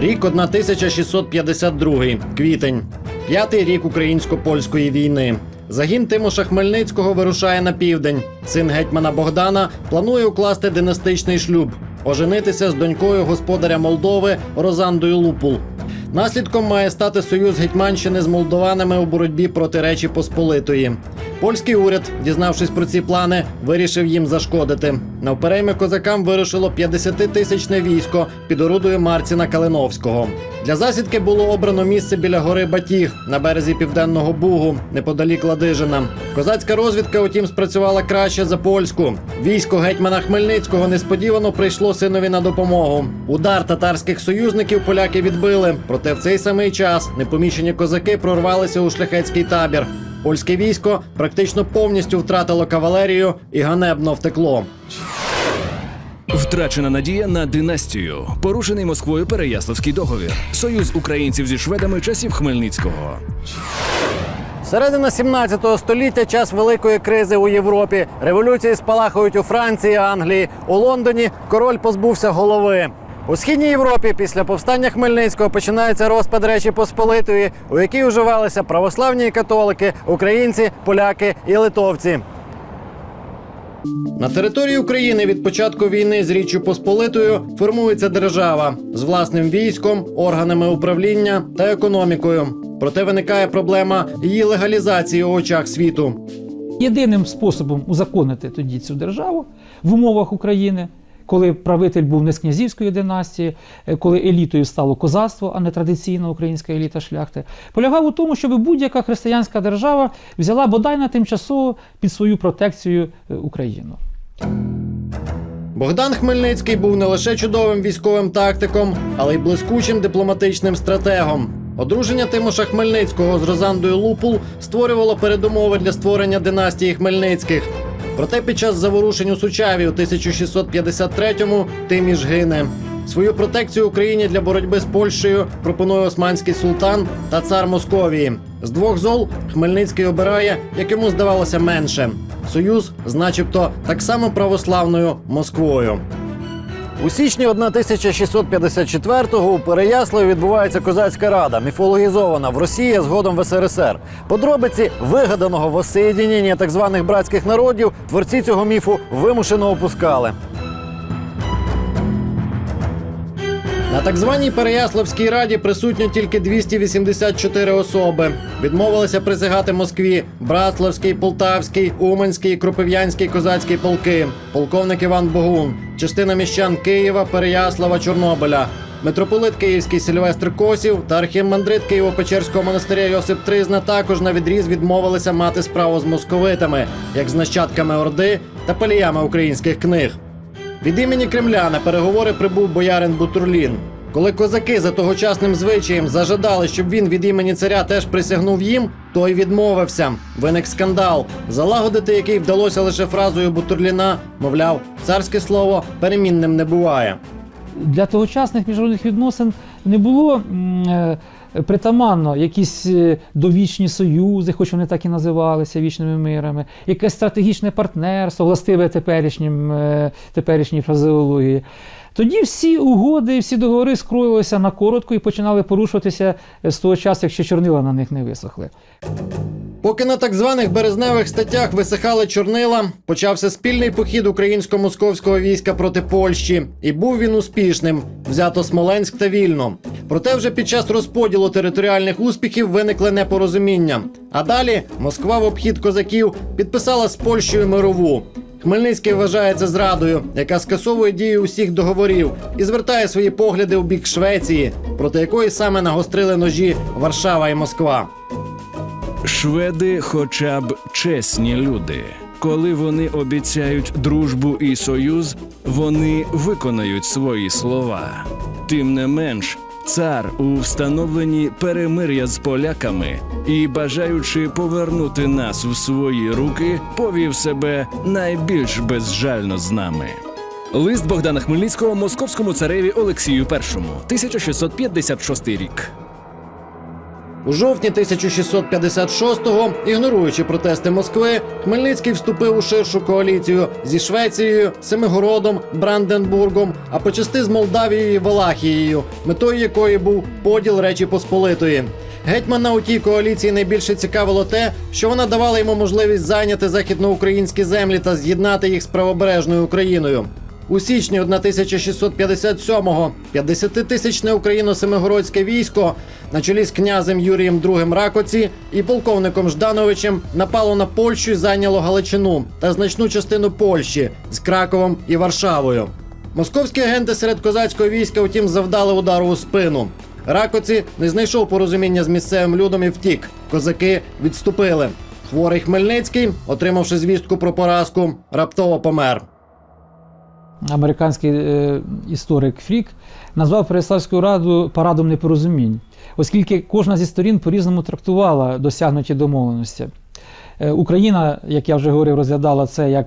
Рік 1652, квітень, п'ятий рік українсько-польської війни. Загін Тимоша Хмельницького вирушає на південь. Син гетьмана Богдана планує укласти династичний шлюб, оженитися з донькою господаря Молдови Розандою Лупул. Наслідком має стати союз Гетьманщини з молдованами у боротьбі проти Речі Посполитої. Польський уряд, дізнавшись про ці плани, вирішив їм зашкодити. Навперейми козакам вирушило 50-тисячне військо під орудою Марціна Калиновського. Для засідки було обрано місце біля гори Батіг на березі південного Бугу, неподалік Ладижина. Козацька розвідка, утім, спрацювала краще за польську. Військо гетьмана Хмельницького несподівано прийшло синові на допомогу. Удар татарських союзників поляки відбили. Проте в цей самий час непомічені козаки прорвалися у шляхетський табір. Польське військо практично повністю втратило кавалерію і ганебно втекло. Втрачена надія на династію. Порушений Москвою Переяславський договір. Союз українців зі шведами часів Хмельницького. Середина 17 століття час великої кризи у Європі. Революції спалахують у Франції, Англії. У Лондоні король позбувся голови. У східній Європі після повстання Хмельницького починається розпад Речі Посполитої, у якій уживалися православні католики, українці, поляки і литовці. На території України від початку війни з Річчю Посполитою формується держава з власним військом, органами управління та економікою. Проте виникає проблема її легалізації у очах світу. Єдиним способом узаконити тоді цю державу в умовах України, коли правитель був не з князівської династії, е, коли елітою стало козацтво, а не традиційна українська еліта шляхти, полягав у тому, щоб будь-яка християнська держава взяла бодай на тимчасово під свою протекцію е, Україну. Богдан Хмельницький був не лише чудовим військовим тактиком, але й блискучим дипломатичним стратегом. Одруження Тимоша Хмельницького з Розандою Лупул створювало передумови для створення династії Хмельницьких. Проте під час заворушень у Сучаві у 1653-му Тиміш гине. Свою протекцію Україні для боротьби з Польщею пропонує османський султан та цар Московії. З двох зол Хмельницький обирає, як йому здавалося, менше союз з, начебто, так само православною Москвою. У січні 1654-го у Переяславі відбувається козацька рада, міфологізована в Росії, згодом в СРСР. Подробиці вигаданого воссоєдінення так званих братських народів творці цього міфу вимушено опускали. На так званій Переяславській раді присутні тільки 284 особи. Відмовилися присягати Москві Братславський, Полтавський, Уманський, Кропив'янський козацький полки, полковник Іван Богун, частина міщан Києва, Переяслава, Чорнобиля. Митрополит Київський Сильвестр Косів та архімандрит Києво-Печерського монастиря Йосип Тризна також на відріз відмовилися мати справу з московитами, як з нащадками Орди та паліями українських книг. Від імені Кремля на переговори прибув боярин Бутурлін. Коли козаки за тогочасним звичаєм зажадали, щоб він від імені царя теж присягнув їм, той відмовився. Виник скандал, залагодити який вдалося лише фразою Бутурліна, мовляв, царське слово перемінним не буває. Для тогочасних міжнародних відносин не було е, притаманно якісь е, довічні союзи, хоч вони так і називалися вічними мирами, якесь стратегічне партнерство, властиве теперішнім, е, теперішній фразеології. Тоді всі угоди, всі договори скроїлися на коротко і починали порушуватися з того часу, якщо чорнила на них не висохли. Поки на так званих березневих статтях висихали чорнила, почався спільний похід українсько-московського війська проти Польщі, і був він успішним. Взято Смоленськ та Вільно. Проте вже під час розподілу територіальних успіхів виникли непорозуміння. А далі Москва в обхід козаків підписала з Польщею мирову. Хмельницький вважається зрадою, яка скасовує дію усіх договорів і звертає свої погляди у бік Швеції, проти якої саме нагострили ножі Варшава і Москва. Шведи, хоча б чесні люди. Коли вони обіцяють дружбу і союз, вони виконають свої слова. Тим не менш, цар у встановленні перемир'я з поляками і, бажаючи повернути нас в свої руки, повів себе найбільш безжально з нами. Лист Богдана Хмельницького московському цареві Олексію І, 1656 рік. У жовтні 1656-го, ігноруючи протести Москви, Хмельницький вступив у ширшу коаліцію зі Швецією, Семигородом, Бранденбургом, а почасти з Молдавією і Валахією, метою якої був поділ Речі Посполитої. Гетьмана у тій коаліції найбільше цікавило те, що вона давала йому можливість зайняти західноукраїнські землі та з'єднати їх з правобережною Україною. У січні 1657-го 50-тисячне україно-семигородське військо на чолі з князем Юрієм II Ракоці і полковником Ждановичем напало на Польщу і зайняло Галичину та значну частину Польщі з Краковом і Варшавою. Московські агенти серед козацького війська, втім, завдали удару у спину. Ракоці не знайшов порозуміння з місцевим людом і втік. Козаки відступили. Хворий Хмельницький, отримавши звістку про поразку, раптово помер. Американський е, історик Фрік назвав Переславську раду парадом непорозумінь, оскільки кожна зі сторін по-різному трактувала досягнуті домовленості. Е, Україна, як я вже говорив, розглядала це як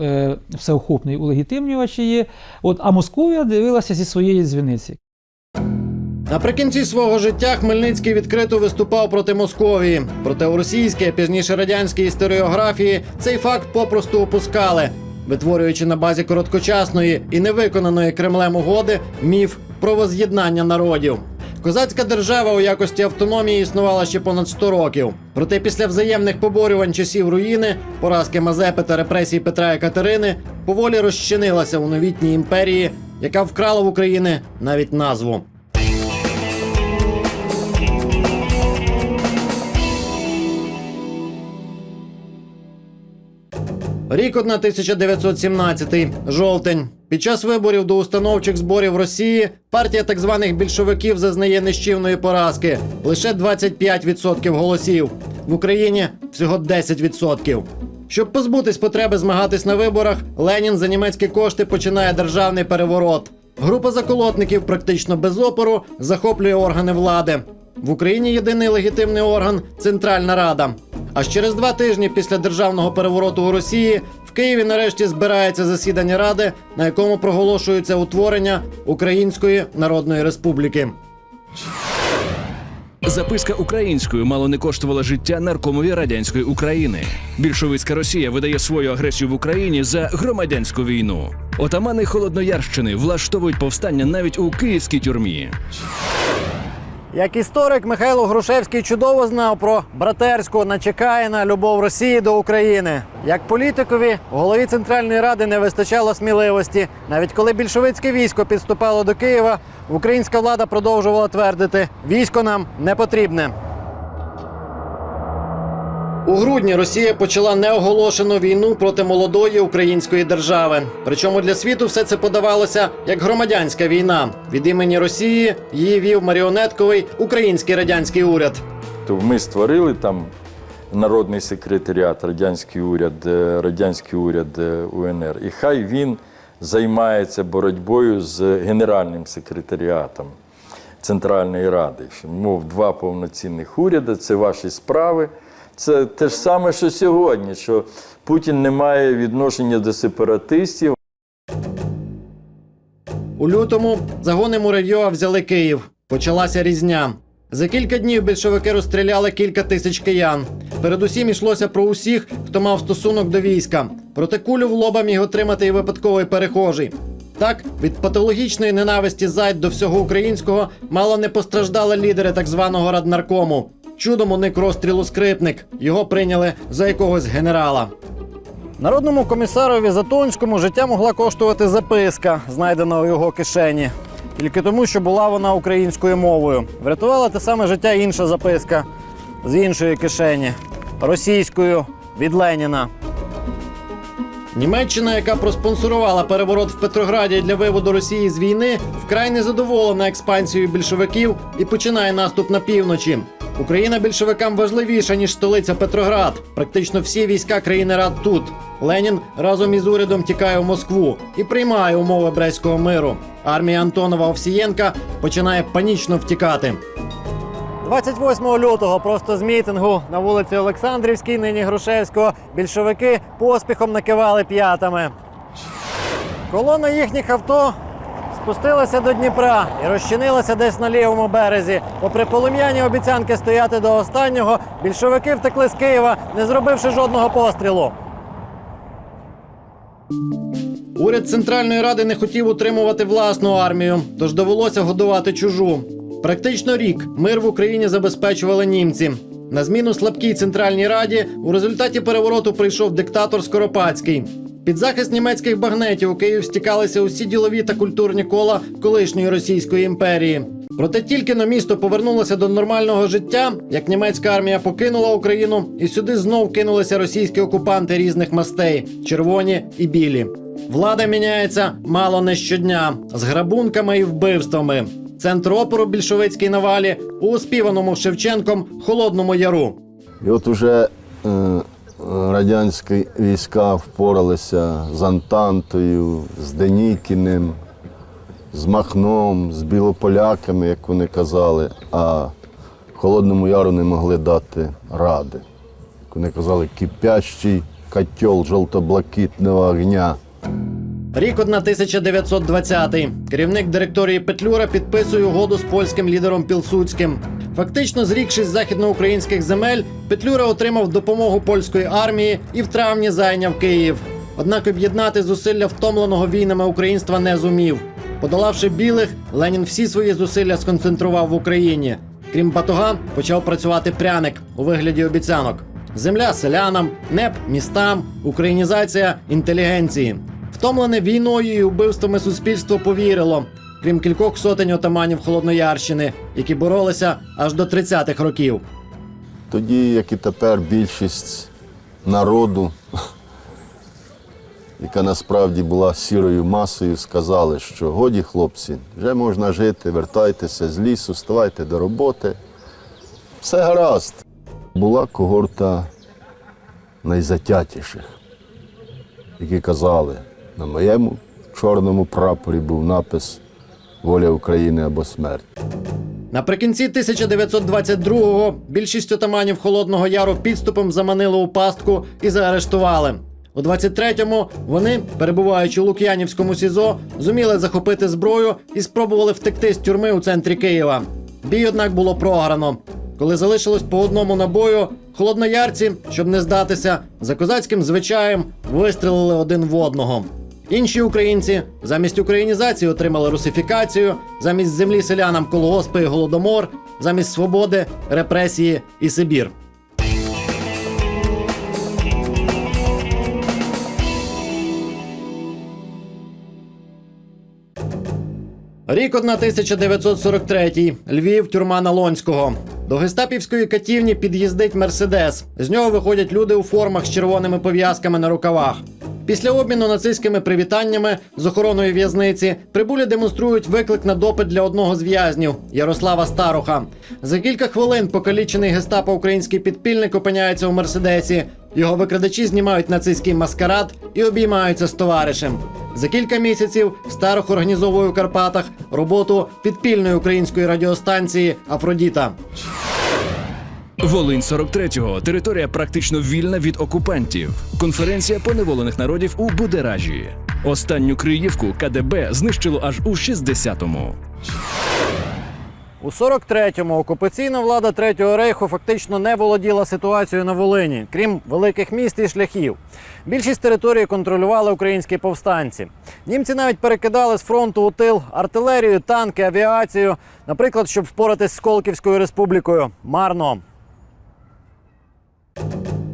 е, всеохопний улегітимнювач її, от, а Московія дивилася зі своєї дзвіниці. Наприкінці свого життя Хмельницький відкрито виступав проти Московії. Проте у російській, пізніше радянській історіографії цей факт попросту опускали, витворюючи на базі короткочасної і невиконаної Кремлем угоди міф про воз'єднання народів. Козацька держава у якості автономії існувала ще понад 100 років. Проте після взаємних поборювань часів руїни, поразки Мазепи та репресій Петра і Катерини поволі розчинилася у новітній імперії, яка вкрала в України навіть назву. Рік 1917, жовтень. Під час виборів до установчих зборів Росії партія так званих більшовиків зазнає нищівної поразки лише 25% голосів. В Україні всього 10%. Щоб позбутись потреби змагатись на виборах, Ленін за німецькі кошти починає державний переворот. Група заколотників практично без опору захоплює органи влади. В Україні єдиний легітимний орган Центральна Рада. Аж через два тижні після державного перевороту у Росії в Києві нарешті збирається засідання Ради, на якому проголошується утворення Української Народної Республіки. Записка українською мало не коштувала життя наркомові радянської України. Більшовицька Росія видає свою агресію в Україні за громадянську війну. Отамани Холодноярщини влаштовують повстання навіть у київській тюрмі. Як історик Михайло Грушевський чудово знав про братерську начекаєна любов Росії до України. Як політикові голові Центральної Ради не вистачало сміливості. Навіть коли більшовицьке військо підступало до Києва, українська влада продовжувала твердити: військо нам не потрібне. У грудні Росія почала неоголошену війну проти молодої української держави. Причому для світу все це подавалося як громадянська війна. Від імені Росії її вів маріонетковий український радянський уряд. То ми створили там народний секретаріат, радянський уряд, е, радянський уряд е, УНР. І хай він займається боротьбою з генеральним секретаріатом Центральної Ради. Мов два повноцінних уряди, це ваші справи. Це те ж саме, що сьогодні, що Путін не має відношення до сепаратистів. У лютому загони Муравйова взяли Київ. Почалася різня. За кілька днів більшовики розстріляли кілька тисяч киян. Передусім йшлося про усіх, хто мав стосунок до війська. Проте кулю в лоба міг отримати і випадковий перехожий. Так, від патологічної ненависті зайд до всього українського мало не постраждали лідери так званого раднаркому. Чудом уник розстрілу скрипник. Його прийняли за якогось генерала. Народному комісарові Затонському життя могла коштувати записка, знайдена у його кишені. Тільки тому, що була вона українською мовою. Врятувала те саме життя інша записка з іншої кишені російською від Леніна. Німеччина, яка проспонсорувала переворот в Петрограді для виводу Росії з війни, вкрай незадоволена експансією більшовиків і починає наступ на півночі. Україна більшовикам важливіша ніж столиця Петроград. Практично всі війська країни Рад тут. Ленін разом із урядом тікає в Москву і приймає умови Брестського миру. Армія Антонова Овсієнка починає панічно втікати. 28 лютого просто з мітингу на вулиці Олександрівській, нині Грушевського, більшовики поспіхом накивали п'ятами. Колона їхніх авто Спустилися до Дніпра і розчинилися десь на лівому березі. Попри полум'яні обіцянки стояти до останнього, більшовики втекли з Києва, не зробивши жодного пострілу. Уряд Центральної Ради не хотів утримувати власну армію, тож довелося годувати чужу. Практично рік мир в Україні забезпечували німці. На зміну слабкій Центральній Раді у результаті перевороту прийшов диктатор Скоропадський. Під захист німецьких багнетів у Київ стікалися усі ділові та культурні кола колишньої Російської імперії. Проте тільки на місто повернулося до нормального життя, як німецька армія покинула Україну, і сюди знов кинулися російські окупанти різних мастей червоні і білі. Влада міняється мало не щодня з грабунками і вбивствами. Центр опору більшовицькій навалі у оспіваному Шевченком Холодному Яру. І от уже е, радянські війська впоралися з Антантою, з Денікіним, з Махном, з білополяками, як вони казали, а Холодному Яру не могли дати ради. Як вони казали, кипящий котел жовто-блакитного огня. Рік 1920. Керівник директорії Петлюра підписує угоду з польським лідером Пілсудським. Фактично, зрікшись західноукраїнських земель, Петлюра отримав допомогу польської армії і в травні зайняв Київ. Однак об'єднати зусилля втомленого війнами українства не зумів. Подолавши білих, Ленін всі свої зусилля сконцентрував в Україні. Крім батога, почав працювати пряник у вигляді обіцянок. Земля селянам, неп містам, українізація інтелігенції. Втомлене війною і вбивствами суспільство повірило, крім кількох сотень отаманів Холодноярщини, які боролися аж до 30-х років. Тоді, як і тепер, більшість народу, яка насправді була сірою масою, сказали, що годі, хлопці, вже можна жити, вертайтеся з лісу, ставайте до роботи. Все гаразд. Була когорта найзатятіших, які казали, на моєму чорному прапорі був напис Воля України або смерть. Наприкінці 1922-го більшість отаманів Холодного Яру підступом заманили у пастку і заарештували. У 23-му вони, перебуваючи у Лук'янівському СІЗО, зуміли захопити зброю і спробували втекти з тюрми у центрі Києва. Бій, однак, було програно. Коли залишилось по одному набою, холодноярці, щоб не здатися, за козацьким звичаєм вистрелили один в одного. Інші українці замість українізації отримали русифікацію, замість землі селянам колгоспи і голодомор, замість свободи репресії і Сибір. Рік 1943. Львів, тюрма Налонського. До гестапівської катівні під'їздить Мерседес. З нього виходять люди у формах з червоними пов'язками на рукавах. Після обміну нацистськими привітаннями з охороною в'язниці прибулі демонструють виклик на допит для одного з в'язнів Ярослава Старуха. За кілька хвилин покалічений гестапо український підпільник опиняється у мерседесі. Його викрадачі знімають нацистський маскарад і обіймаються з товаришем. За кілька місяців Старух організовує у Карпатах роботу підпільної української радіостанції Афродіта. Волинь 43-го. Територія практично вільна від окупантів. Конференція поневолених народів у Будеражі. Останню Криївку КДБ знищило аж у 60-му. У 43-му окупаційна влада Третього рейху фактично не володіла ситуацією на Волині, крім великих міст і шляхів. Більшість території контролювали українські повстанці. Німці навіть перекидали з фронту у тил артилерію, танки, авіацію, наприклад, щоб впоратись з Колківською республікою. Марно.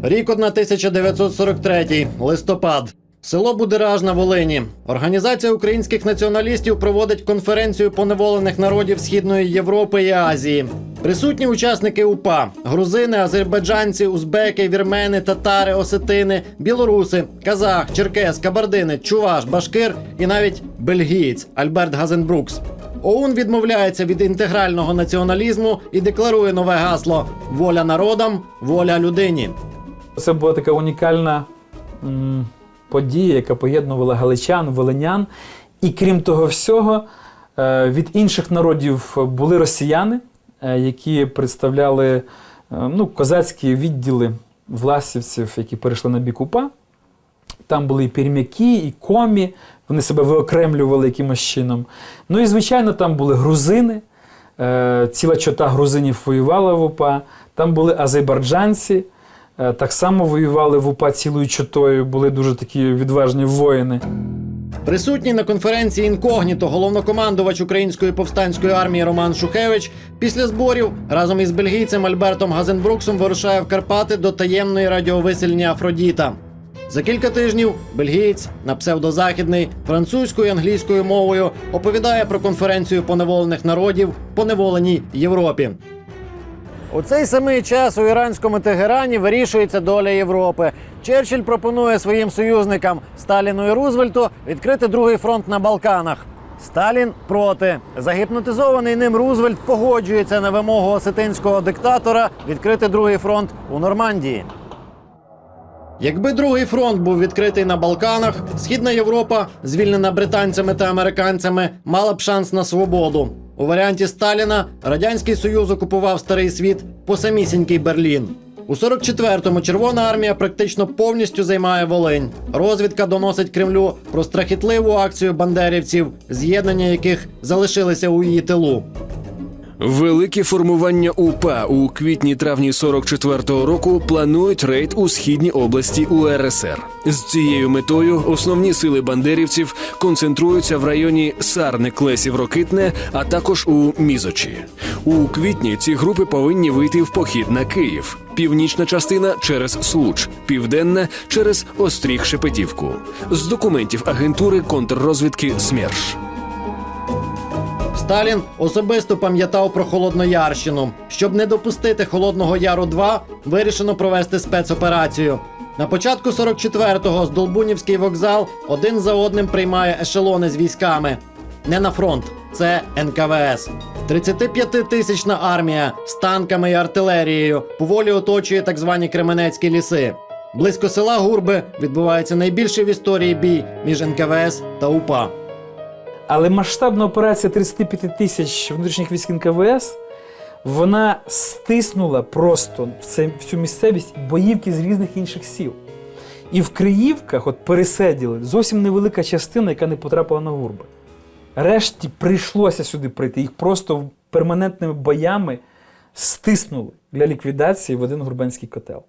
Рік 1943, листопад. Село Будераж на Волині. Організація українських націоналістів проводить конференцію поневолених народів Східної Європи і Азії. Присутні учасники УПА: грузини, азербайджанці, узбеки, вірмени, татари, осетини, білоруси, казах, черкес, кабардини, чуваш, башкир і навіть бельгієць Альберт Газенбрукс. ОУН відмовляється від інтегрального націоналізму і декларує нове гасло: воля народам, воля людині. Це була така унікальна подія, яка поєднувала галичан, волинян. І крім того всього, е, від інших народів були росіяни, е, які представляли е, ну, козацькі відділи власівців, які перейшли на бік УПА. Там були і пірмяки, і комі, вони себе виокремлювали якимось чином. Ну і, звичайно, там були грузини. Ціла чота грузинів воювала в УПА. Там були азербайджанці, так само воювали в УПА цілою чотою, були дуже такі відважні воїни. Присутній на конференції інкогніто головнокомандувач української повстанської армії Роман Шухевич після зборів разом із бельгійцем Альбертом Газенбруксом вирушає в Карпати до таємної радіовисельні Афродіта. За кілька тижнів бельгієць на псевдозахідний французькою і англійською мовою оповідає про конференцію поневолених народів поневоленій Європі. У цей самий час у іранському Тегерані вирішується доля Європи. Черчилль пропонує своїм союзникам Сталіну і Рузвельту відкрити другий фронт на Балканах. Сталін проти. Загіпнотизований ним Рузвельт погоджується на вимогу осетинського диктатора відкрити другий фронт у Нормандії. Якби другий фронт був відкритий на Балканах, Східна Європа, звільнена британцями та американцями, мала б шанс на свободу. У варіанті Сталіна Радянський Союз окупував старий світ по самісінький Берлін. У 44-му Червона армія практично повністю займає Волинь. Розвідка доносить Кремлю про страхітливу акцію бандерівців, з'єднання яких залишилися у її тилу. Великі формування УПА у квітні-травні 44-го року планують рейд у східній області УРСР. З цією метою основні сили бандерівців концентруються в районі Сарни, Клесів, Рокитне, а також у Мізочі. У квітні ці групи повинні вийти в похід на Київ. Північна частина через Случ, південна через Остріг Шепетівку. З документів агентури контррозвідки СМЕРШ. Сталін особисто пам'ятав про Холодноярщину. Щоб не допустити Холодного Яру 2 вирішено провести спецоперацію. На початку 44-го Здолбунівський вокзал один за одним приймає ешелони з військами. Не на фронт, це НКВС. 35-тисячна армія з танками і артилерією поволі оточує так звані Кременецькі ліси. Близько села Гурби відбувається найбільший в історії бій між НКВС та УПА. Але масштабна операція 35 тисяч внутрішніх військ НКВС вона стиснула просто в цю місцевість боївки з різних інших сіл. І в Криївках от пересиділи зовсім невелика частина, яка не потрапила на гурби. Решті прийшлося сюди прийти. Їх просто перманентними боями стиснули для ліквідації в один гурбанський котел.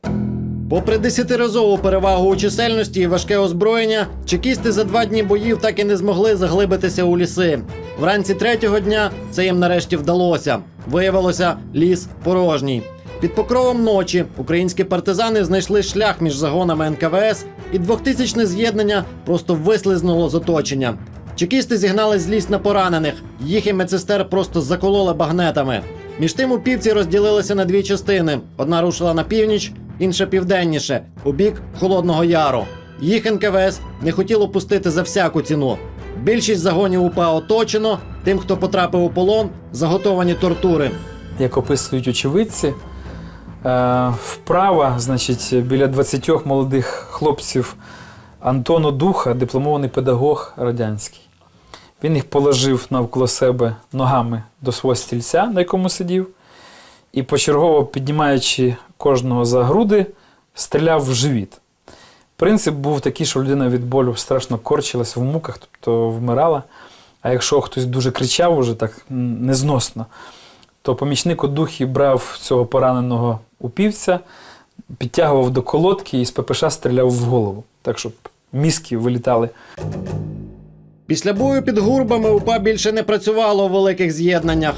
Попри десятиразову перевагу у чисельності і важке озброєння, чекісти за два дні боїв так і не змогли заглибитися у ліси. Вранці третього дня це їм нарешті вдалося. Виявилося, ліс порожній. Під покровом ночі українські партизани знайшли шлях між загонами НКВС, і двохтисячне з'єднання просто вислизнуло з оточення. Чекісти зігнали з ліс на поранених. Їх і медсестер просто закололи багнетами. Між тим упівці розділилися на дві частини: одна рушила на північ, інша південніше, у бік Холодного Яру. Їх НКВС не хотіло пустити за всяку ціну. Більшість загонів УПА оточено. Тим, хто потрапив у полон, заготовані тортури. як описують очевидці, е, вправа, значить, біля 20 молодих хлопців Антону Духа, дипломований педагог радянський. Він їх положив навколо себе ногами до свого стільця, на якому сидів, і почергово піднімаючи кожного за груди, стріляв в живіт. Принцип був такий, що людина від болю страшно корчилась в муках, тобто вмирала. А якщо хтось дуже кричав, уже так незносно, то помічник у духі брав цього пораненого упівця, підтягував до колодки і з ППШ стріляв в голову, так щоб мізки вилітали. Після бою під гурбами УПА більше не працювало у великих з'єднаннях.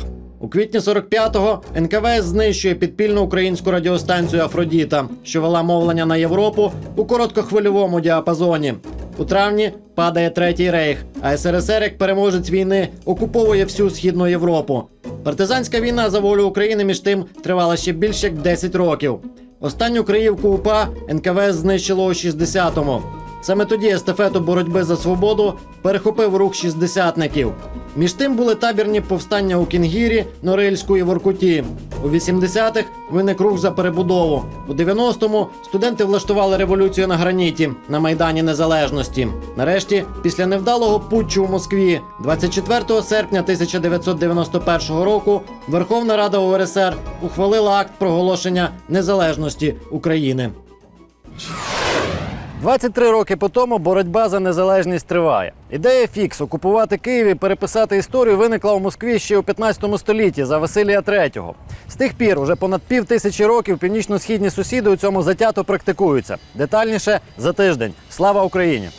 Квітні 45-го НКВС знищує підпільну українську радіостанцію Афродіта, що вела мовлення на Європу у короткохвильовому діапазоні. У травні падає третій рейх, а СРСР як переможець війни окуповує всю східну Європу. Партизанська війна за волю України між тим тривала ще більше як 10 років. Останню Криївку УПА НКВС знищило у 60-му. Саме тоді естафету боротьби за свободу перехопив рух шістдесятників. Між тим були табірні повстання у Кінгірі, Норильську і Воркуті. У 80-х виник рух за перебудову. У 90-му студенти влаштували революцію на граніті на Майдані Незалежності. Нарешті, після невдалого путчу у Москві, 24 серпня 1991 року Верховна Рада УРСР ухвалила акт проголошення незалежності України. 23 роки по тому боротьба за незалежність триває. Ідея фікс окупувати Київ і переписати історію виникла у Москві ще у 15 столітті за Василія III. З тих пір, уже понад пів тисячі років, північно-східні сусіди у цьому затято практикуються. Детальніше за тиждень. Слава Україні!